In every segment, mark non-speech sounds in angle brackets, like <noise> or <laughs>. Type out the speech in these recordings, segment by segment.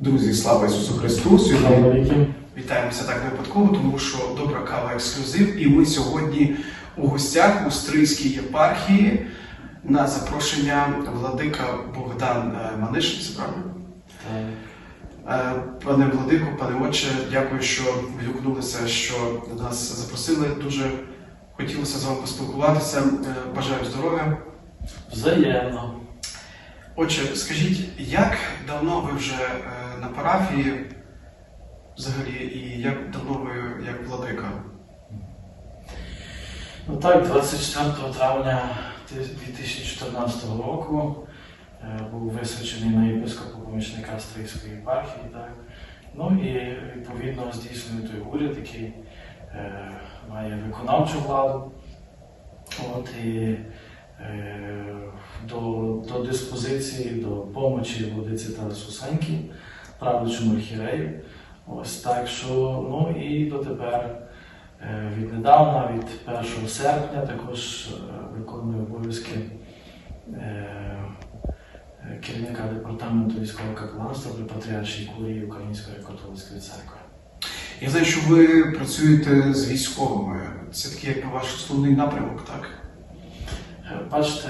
Друзі, слава Ісусу Христу! Сьогодні вітаємося так не випадково, тому що добра кава ексклюзив. І ми сьогодні у гостях у Стрийській єпархії на запрошення владика Богдан е, Манишин. Це правильно? Е, Пане Владико, пане отче, дякую, що відгукнулися, що нас запросили. Дуже хотілося з вами поспілкуватися. Е, Бажаю здоров'я. Взаємно. Отже, скажіть, як давно ви вже е, на парафії взагалі, і як давно ви як владика? Ну так, 24 травня 2014 року е, був висвячений на єпископа помічника Стрийської єпархії. Так. Ну і відповідно здійснює той уряд, який е, має виконавчу владу. От, і е, до, до диспозиції, до помочі владиці Тарасу Сеньки, правлячому архірею. Ось так що, ну і дотепер е, віднедавна, від 1 серпня, також е, виконую обов'язки е, керівника департаменту військового капеланства при Патріаршій курії Української католицької церкви. Я знаю, що ви працюєте з військовими. Це такий як ваш основний напрямок, так? Бачите,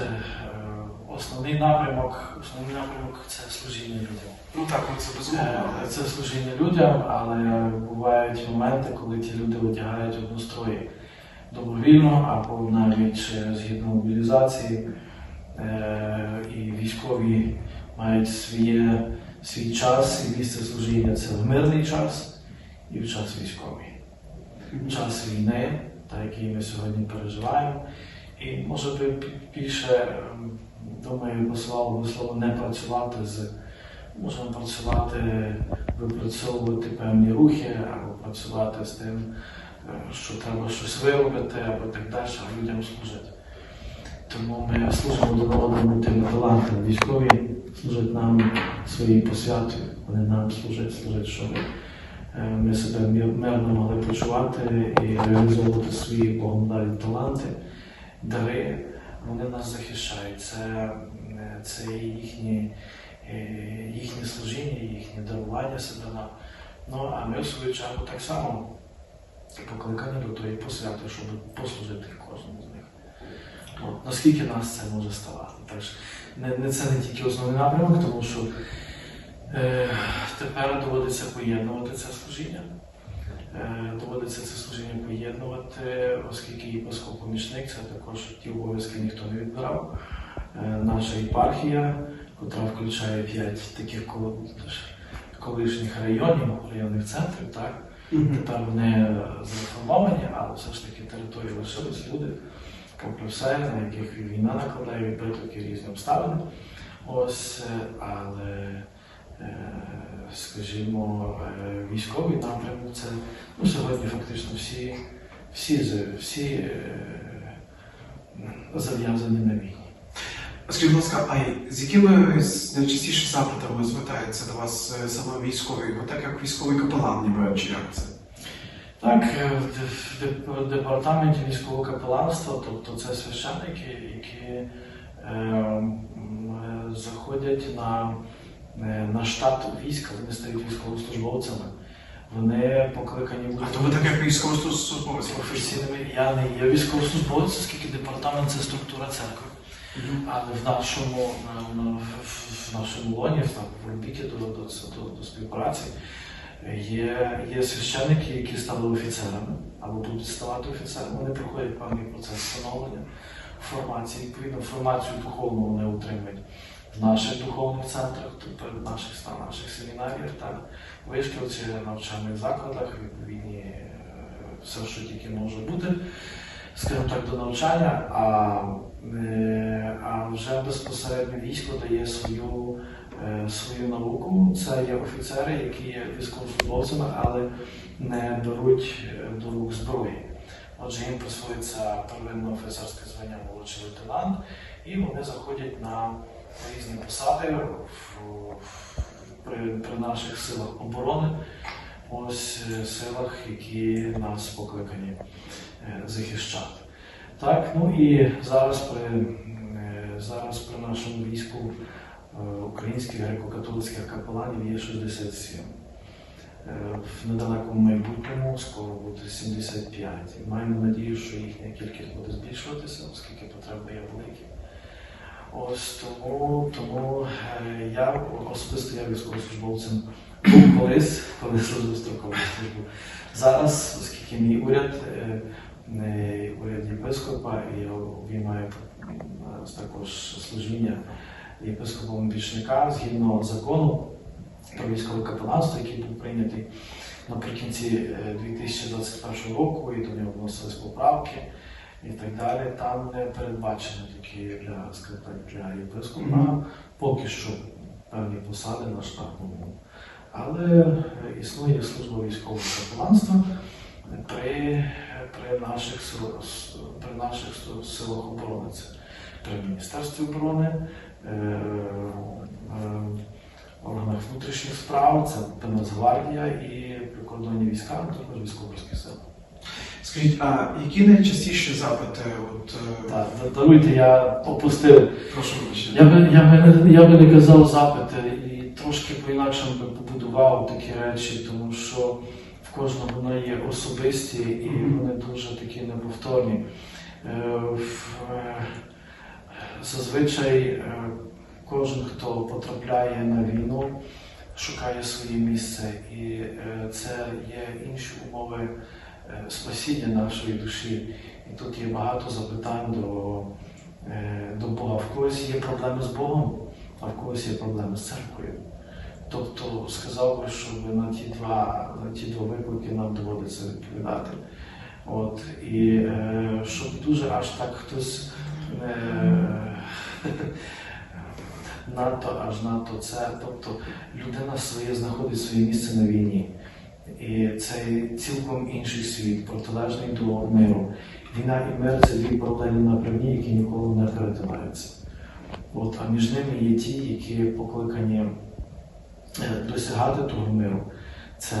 основний напрямок, основний напрямок це служіння людям. Ну так, це безумовно. Е, Це служіння людям, але бувають моменти, коли ті люди одягають однострої добровільно або навіть згідно мобілізації. Е, І військові мають своє, свій час і місце служіння це в мирний час і в час військовий. Час війни, та який ми сьогодні переживаємо. І може би більше, ем, думаю, послало би слово не працювати з Можемо працювати, випрацьовувати певні рухи, або працювати з тим, е, що треба щось виробити, або так далі, а людям служити. Тому ми служимо один одному тими талантами. Військові служать нам своєю посвятою, вони нам служать, служать, щоб е, ми себе мирно могли почувати і реалізовувати свої Богом дані таланти, дари. Вони нас захищають. Це, е, це їхні е, їхнє служіння, їхнє дарування себе нам. Ну, а ми в свою чергу так само покликані до тої посвяти, щоб послужити кожному з них. От, наскільки нас це може ставати. Так не, не це не тільки основний напрямок, тому що е, тепер доводиться поєднувати це служіння. Е, доводиться це поєднувати, оскільки єпископ помічник це також ті обов'язки ніхто не відбирав. Е, наша єпархія, котра включає п'ять таких колишніх районів, районних центрів, так? Тепер вони зреформовані, але все ж таки території лишились люди, попри все, на яких війна накладає відбиток і різні обставини. Ось, е, але, е, скажімо, військовий напрямок це ну, сьогодні фактично всі, всі, всі е, зав'язані на війні. Скажіть, будь ласка, а з якими найчастіше запитами звертаються до вас е, саме військові? Бо так як військовий капелан, ніби чи як це? Так, е, в де- в де- в департаменті військового капеланства, тобто це священники, які е, заходять на, на штат війська, вони стають військовослужбовцями. Вони покликані бути А то ви так як військовослужбовець професійними. Я не є військовослужбовцем, оскільки департамент це структура церкви. Але в нашому, на- на- в- нашому лоні, в робіті до, до, до, до співпраці є, є священники, які стали офіцерами або будуть ставати офіцерами. Вони проходять певний процес встановлення формації. Відповідно, формацію духовну вони отримують в наших духовних центрах, тобто в наших ста- наших семінаріях, так, вишкіл чи навчальних закладах, відповідні е, все, що тільки може бути скажімо так, до навчання, а, е, а вже безпосередньо військо дає свою, е, свою науку. Це є офіцери, які є військовослужбовцями, але не беруть до рук зброї. Отже, їм присвоїться первинне офіцерське звання молодший лейтенант, і вони заходять на різні посади при, при наших силах оборони, ось е, силах, які нас покликані е, захищати. Так, ну і зараз при, е, зараз при нашому війську українських греко-католицьких капеланів є 67. Е, В недалекому майбутньому скоро буде 75. І маємо надію, що їхня кількість буде збільшуватися, оскільки потреби є великі. Ось тому, тому е, я особисто я військовослужбовцем був колись, коли служив строкову службу. Зараз, оскільки мій уряд, е, е, уряд єпископа, і я обіймаю е, також служіння єпископом бічника згідно закону про військове капеланство, який був прийнятий наприкінці е, 2021 року, і до нього вносились поправки і так далі. Там не передбачено такі для для єпископа поки що певні посади на штатному. Але існує служба військового капеланства при, при, наших, при наших силах оборони. Це при Міністерстві оборони, е, е, органах внутрішніх справ, це Нацгвардія і прикордонні війська, також військово-морські сили. Скажіть, а які найчастіші запити? От, е, Так, да- даруйте, я опустив. Прошу вибачення. Я би, я, би, я би не казав запити і трошки по-інакшому би побудував такі речі, тому що в кожного вони є особисті і вони дуже такі неповторні. Е, е, Зазвичай кожен, хто потрапляє на війну, шукає своє місце, і це є інші умови спасіння нашої душі. І тут є багато запитань до, е, до Бога. В когось є проблеми з Богом, а в когось є проблеми з церквою. Тобто сказав би, що на ті два, на ті два виклики нам доводиться відповідати. От, і е, щоб дуже аж так хтось е, <laughs> надто аж надто це. Тобто людина своє знаходить своє місце на війні. І це цілком інший світ, протилежний до миру. Війна і мир це дві паралельні напрямні, які ніколи не перетинаються. От, а між ними є ті, які покликані е, досягати того миру. Це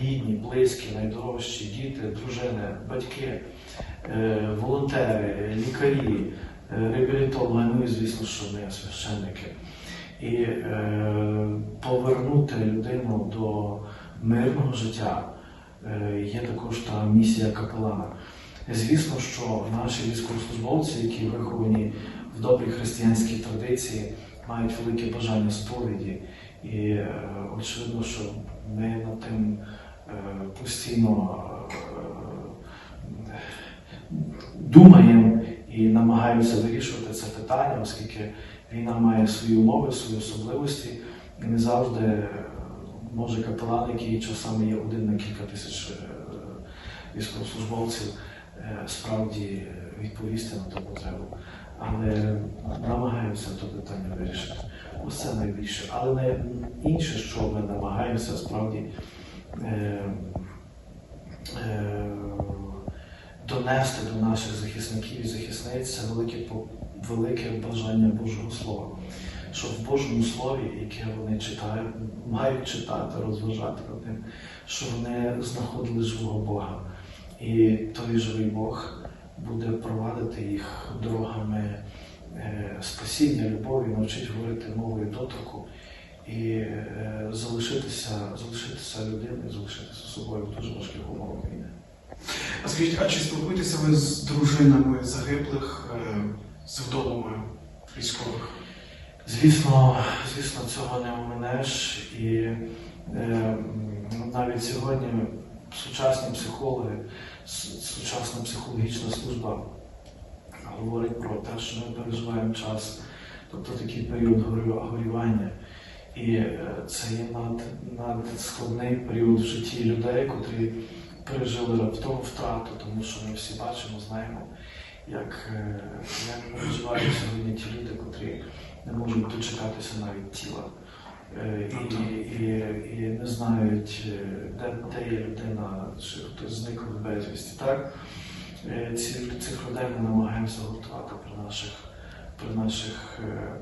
рідні, близькі, найдорожчі, діти, дружини, батьки, е, волонтери, лікарі, е, реабілітологи, ну і звісно, що ми священники. І повернути людину до мирного життя е, є також та місія капелана. Звісно, що наші військовослужбовці, які виховані в добрій християнській традиції, мають велике бажання сповіді. І е, очевидно, що ми над тим е, постійно думаємо і намагаємося вирішувати це питання, оскільки війна має свої умови, свої особливості, і не завжди може капелан, який часами є один на кілька тисяч військовослужбовців, справді відповісти на ту потребу. Але намагаємося це питання вирішити. Ось це найбільше. Але не інше, що ми намагаємося справді е, е, донести до наших захисників і захисниць це велике, велике бажання Божого Слова. Що в Божому Слові, яке вони читають, мають читати, розважати ним, що вони знаходили живого Бога. І той живий Бог буде провадити їх дорогами е, спасіння, любові, навчить говорити мовою доторку і е, залишитися, залишитися людиною, залишитися собою в дуже важких умовах війни. А скажіть, а чи спілкуєтеся ви з дружинами загиблих, е, з вдовами військових? Звісно, звісно, цього не оминеш. І е, навіть сьогодні сучасні психологи, сучасна психологічна служба говорить про те, що ми переживаємо час, тобто такий період горю- горювання. І е, це є над, надскладний період в житті людей, котрі пережили раптову втрату, тому що ми всі бачимо, знаємо, як, е, як переживають сьогодні ті люди, котрі не можуть дочекатися навіть тіла. Е, І, і, і не знають, е, де, де є людина, чи хтось зник безвісті. Так? Е, Ці, цих людей ми намагаємося гуртувати при наших, при наших,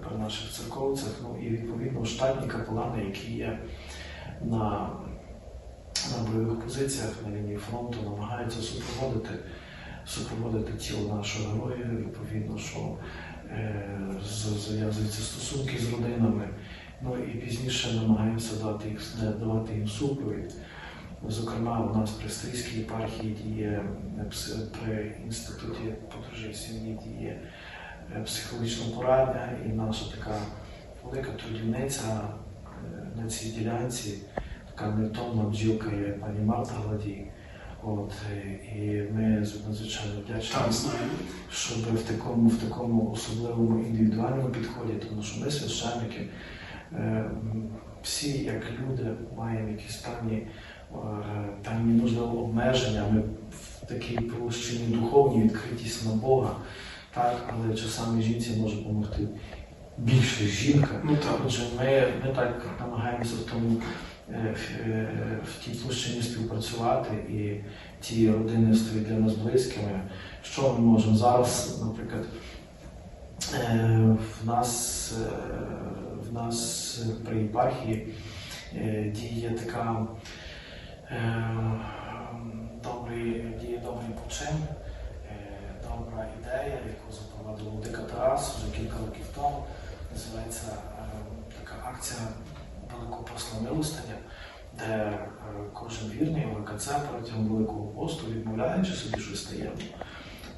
при наших церковцях. Ну і відповідно штатні капелани, які є на, на бойових позиціях на лінії фронту, намагаються супроводити, супроводити тіло нашого героя. Відповідно, що е, зав'язуються стосунки з родинами. Ну і пізніше намагаємося дати, їх, давати їм супровід. Зокрема, у нас при Стрийській єпархії діє е, при інституті подружжя сім'ї діє е, психологічна порадня, і наша така велика трудівниця е, на цій ділянці, така невтомна бджілка є пані Марта Гладій. От, і ми надзвичайно вдячні щоб в такому, в такому особливому індивідуальному підході, тому що ми священники, е, всі як люди маємо якісь певні, е, певні можливо, обмеження. Ми в такій площині духовній відкритість на Бога, так, але часами жінці може допомогти більше жінка. Ну так. Отже, ми, ми так намагаємося в тому в, е, в тій площині співпрацювати, і ті родини стають для нас близькими. Що ми можемо зараз, наприклад, е, в нас, е, в нас при єпархії е, діє така е, добрий, діє добрий почин, е, добра ідея, яку запровадив Владика Тарас вже кілька років тому. Називається е, така акція Великого посла милостиня, де е, кожен вірний ВКЦ протягом Великого посту, відмовляючи собі щось таємне,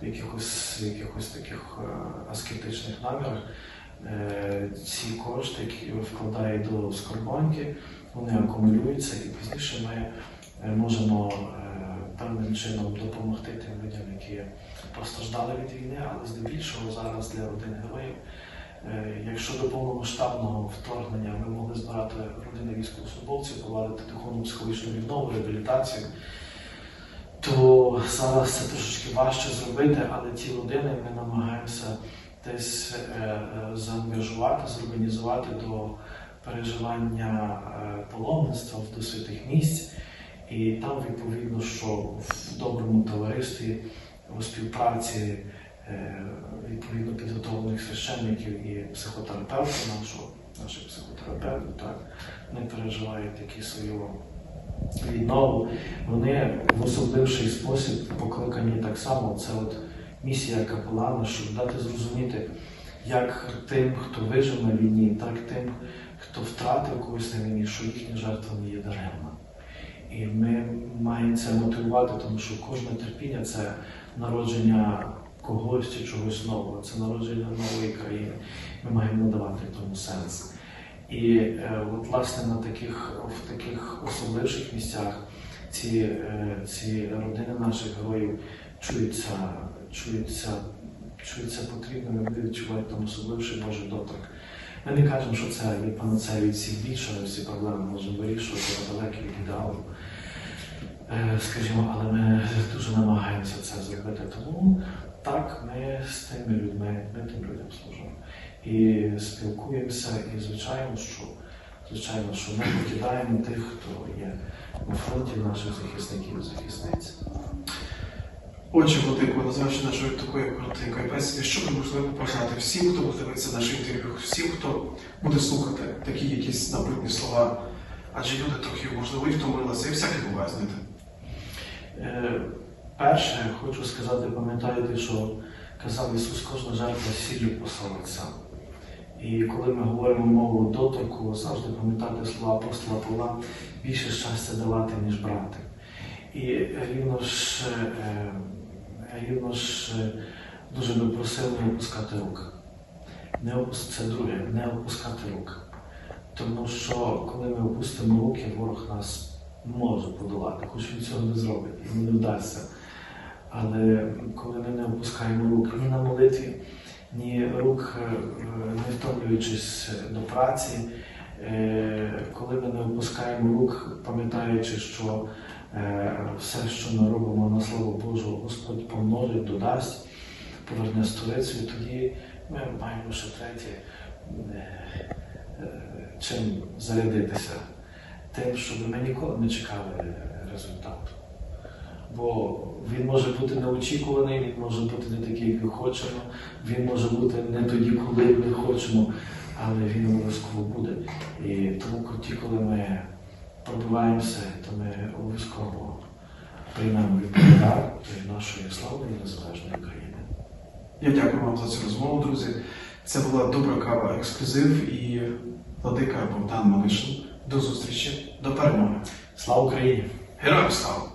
в якихось, якихось таких е, аскетичних намірах, е, ці кошти, які вкладає до скорбоньки, вони акумулюються і пізніше ми можемо певним чином допомогти тим людям, які постраждали від війни, але здебільшого зараз для родин героїв. Е, Якщо до повномасштабного вторгнення ми могли збирати родини військовослужбовців, проводити духовну психологічну віднову, реабілітацію, то зараз це трошечки важче зробити, але ті родини ми намагаємося десь е, е, заангажувати, зорганізувати до переживання паломництва до святих місць. І там, відповідно, що в доброму товаристві, у співпраці відповідно підготовлених священників і психотерапевтів нашого, наших психотерапевтів, так, вони переживають такі свою віднову. Вони в особливший спосіб покликані так само. Це от місія капелана, щоб дати зрозуміти, як тим, хто вижив на війні, так тим, хто втратив когось на війні, що їхня жертва не є даремна. І ми маємо це мотивувати, тому що кожне терпіння це народження когось чи чогось нового, це народження нової країни. Ми маємо надавати тому сенс. І е, от, власне на таких, в таких особливших місцях ці, е, ці родини наших героїв чуються, чуються, чуються потрібними, вони відчувають там особливший Божий доторк. Ми не кажемо, що це від всіх більше, ми всі проблеми можемо вирішувати далекі від ідеалу. Е, Скажімо, але ми дуже намагаємося це зробити. Тому так, ми з тими людьми, ми тим людям служимо. І спілкуємося, і звичайно, що звичайно, що ми покидаємо тих, хто є на фронті наших захисників і захисниць. Отже, Владико, незважаючи на нашої такої коротенької бесіди, що ви можливо побажати всім, хто буде дивитися наше інтерв'ю, всім, хто буде слухати такі якісь набутні слова, адже люди трохи, можливо, і втомилися, і всяке буває, знаєте. Е, Перше, хочу сказати, пам'ятаєте, що казав Ісус, кожна жертва сіллю посолиться. І коли ми говоримо мову доторку, завжди пам'ятати слова апостола Павла, більше щастя давати, ніж брати. І рівно ж, е, рівно ж е, дуже би просив не опускати рук. Не опус... Це друге, не опускати рук. Тому що коли ми опустимо руки, ворог нас може подолати, хоч він цього не зробить, йому не вдасться. Але коли ми не опускаємо рук ні на молитві, ні рук, е, не втомлюючись до праці, е, коли ми не опускаємо рук, пам'ятаючи, що е, все, що ми робимо на славу Божу, Господь помножить, додасть, поверне столицю, і тоді ми маємо ще третє, чим зарядитися. Тим, щоб ми ніколи не чекали результату. Бо він може бути неочікуваний, він може бути не такий, як ми хочемо, він може бути не тоді, коли ми хочемо, але він обов'язково буде. І тому круті, коли ми пробиваємося, то ми обов'язково приймемо відповідальність нашої славної незалежної країни. Я дякую вам за цю розмову, друзі. Це була добра кава ексклюзив і владика Богдан Малишин. До зустрічі, до перемоги. Слава Україні! Героям слава!